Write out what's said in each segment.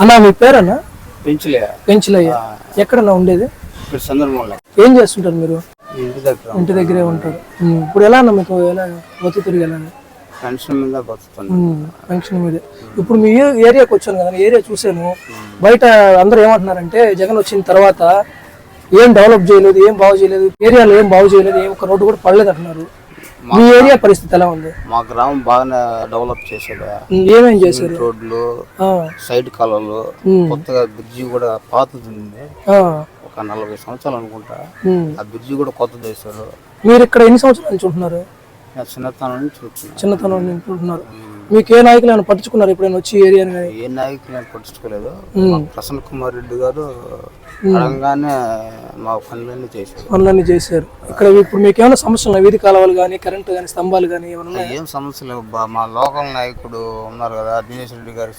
అన్నా మీ పేరన్నా? పెంచులే పెంచులయ్య. ఎక్కడన్నా ఉండేది? సందర్భంలో. ఏం చేస్తుంటారు మీరు? ఇంటి దగ్గర ఇంటి దగ్గరే ఉంటారు. ఇప్పుడు ఎలా అన్న మీకు ఎలా బతు తిరిగి ఎలా పెన్షన్ మీద మీద. ఇప్పుడు మీ ఏరియాకి వచ్చాను కదా ఏరియా చూశాను. బయట అందరూ ఏమంటున్నారంటే జగన్ వచ్చిన తర్వాత ఏం డెవలప్ చేయలేదు ఏం బాగు చేయలేదు ఏరియాలో ఏం బాగు చేయలేదు ఏం ఒక రోడ్డు కూడా పడలేదు అంటున్నారు. మీ ఏరియా పరిస్థితి ఎలా ఉంది? మా గ్రామం బాగానే డెవలప్ ఉమ్, ఏమేం చేశారు? రోడ్లు సైడ్ కాలువలు కొత్తగా బ్రిడ్జి కూడా పాతది ఉంది. ఒక నలభై సంవత్సరాలు అనుకుంటా. ఆ బ్రిడ్జి కూడా కొత్తది వేశారు. మీరు ఇక్కడ ఎన్ని సంవత్సరాల నుంచి ఉంటున్నారు? నేను చిన్నతనం నుంచి చిన్నతనం నుంచి ఉంటున్నారు. మీకు ఏ నాయకులు పట్టించుకున్నారు ఎప్పుడైనా వచ్చి ఏరియాని కానీ? ఏ నాయకులు నేను పట్టించుకోలేదు. ప్రసన్న కుమార్ రెడ్డి గారు అడగగానే మా పనులన్నీ చేశారు. పనులన్నీ చేశారు. ఇక్కడ ఇప్పుడు మీకు ఏమైనా సమస్యలు వీధి కాలువలు కానీ కరెంటు కానీ స్తంభాలు కానీ ఏమైనా? ఏం సమస్య లేవు. బా మా లోకల్ నాయకుడు ఉన్నారు కదా దినేష్ రెడ్డి గారు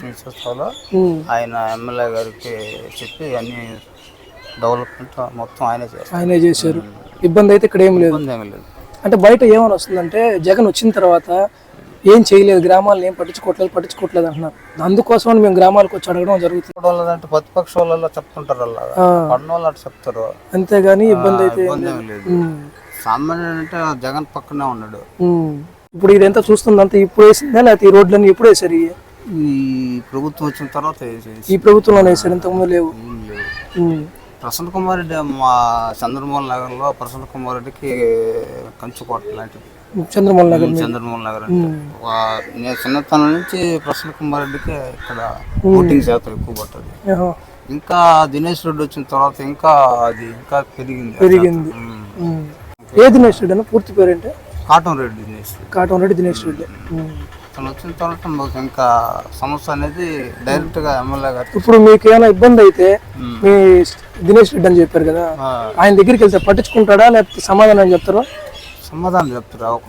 సంస్థలో ఆయన ఎమ్మెల్యే గారికి చెప్పి అన్ని డెవలప్మెంట్ మొత్తం ఆయనే చేస్తారు. ఆయనే చేశారు. ఇబ్బంది అయితే ఇక్కడ ఏం లేదు. అంటే బయట ఏమని వస్తుందంటే జగన్ వచ్చిన తర్వాత ఏం చేయలేదు గ్రామాలను ఏం పట్టించుకోవట్లేదు పట్టించుకోవట్లేదు అంటున్నారు. అందుకోసమని మేము గ్రామాలకు వచ్చి అడగడం జరుగుతుంది. వాళ్ళంటే ప్రతిపక్ష వాళ్ళలో చెప్తుంటారు అలాగా ఆ, పడిన వాళ్ళు అటు చెప్తారు. అంతేగాని ఇబ్బంది అయితే సామాన్యుడు అంటే జగన్ పక్కనే ఉన్నాడు. ఇప్పుడు ఇదంతా చూస్తుందంతా ఇప్పుడు వేసిందా లేకపోతే ఈ రోడ్లన్నీ ఎప్పుడు వేసారు? ఈ ప్రభుత్వం వచ్చిన తర్వాత ఈ ప్రభుత్వంలో వేసారు ఇంతకుముందు లేవు. ప్రసన్న కుమార్ రెడ్డి మా చంద్రమోహన్ నగర్లో ప్రసన్న కుమార్ రెడ్డికి కంచుకోట లాంటిది. చంద్రమోహన్ నగర్ చంద్రమోహన్ నగర్ అంటే. నేను చిన్నతనం నుంచి ప్రసన్న కుమార్ రెడ్డికి ఇక్కడ ఓటింగ్ శాతం ఎక్కువ పడుతుంది ఆహా. ఇంకా దినేష్ రెడ్డి వచ్చిన తర్వాత ఇంకా అది ఇంకా పెరిగింది. పెరిగింది. ఏ దినేష్ రెడ్డి అన్న? పూర్తి పేరేంటి? కాటన్ రెడ్డి దినేష్ రెడ్డి. కాటం రెడ్డి దినేష్ రెడ్డి. తను వచ్చిన తర్వాత మాకు ఇంకా సమస్య అనేది డైరెక్ట్గా ఎమ్మెల్యే గారికి ఇప్పుడు మీకు ఏమైనా ఇబ్బంది అయితే. మీ దినేష్ రెడ్డి అని చెప్పారు కదా. ఆయన దగ్గరికి వెళ్తే పట్టించుకుంటాడా? లేకపోతే సమాధానం చెప్తారా? సమాధానం చెప్తారు. ఒక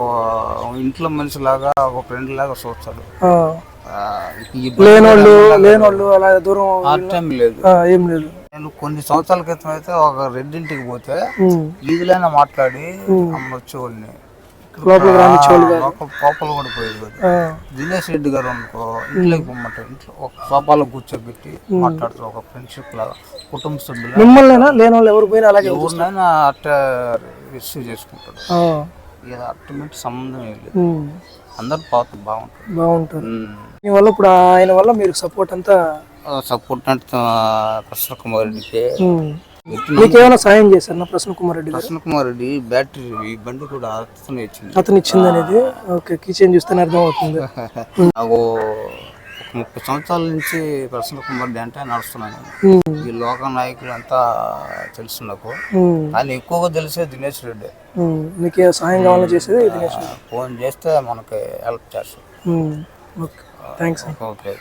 ఇంట్లో మనిషి లాగా ఒక ఫ్రెండ్ లాగా చూస్తాడు లేనోళ్ళు లేనోళ్ళు అలా దూరం లేదు. ఏం లేదు. నేను కొన్ని సంవత్సరాల క్రితం అయితే ఒక రెడ్డింటికి పోతే. వీధిలోనే మాట్లాడి అమ్మ రానిచ్చేవాళ్ళు. లోపల కోపలు కూడా పోయేది దినేష్ రెడ్డి గారు అనుకో ఇంట్లోకి పొమ్మంటారు ఇంట్లో ఒక సోఫాలో కూర్చోబెట్టి మాట్లాడుతారు ఒక ఫ్రెండ్షిప్ లాగా కుటుంబ సభ్యులు మిమ్మల్నేనా? లేనోళ్ళు ఎవరు పోయినా అలాగే ఎవరినైనా అట్ట రిసీవ్ చేసుకుంటాడు. ఇక అట్టమేటి సంబంధం ఏం లేదు. అందరు పాత బాగుంటుంది బాగుంటారు. మీ వల్ల ఇప్పుడు ఆయన వల్ల మీరు సపోర్ట్ అంతా సపోర్ట్ అంటే ప్రసన్న కుమార్ రెడ్డికి. ఉమ్. మీకు ఏమైనా సాయం చేశారు నా ప్రసన్న కుమార్ రెడ్డి ప్రసన్న కుమార్ రెడ్డి బ్యాటరీ ఈ బండి కూడా అతనే ఇచ్చింది. అతను ఇచ్చింది అనేది ఓకే కిచెన్ చూస్తేనే అర్థం అవుతుంది నాకు ఒక ముప్పై సంవత్సరాల నుంచి ప్రసన్న కుమార్ రెడ్డి అంటే నడుస్తున్నాను. ఈ లోక నాయకులు అంతా తెలుసు నాకు. కానీ ఎక్కువగా తెలిసే దినేష్ రెడ్డి. ఉమ్. మీకు ఏ సహాయం కావాలో చేసేది ఫోన్ చేస్తే మనకి హెల్ప్ చేస్తాం. ఓకే. Thanks okay.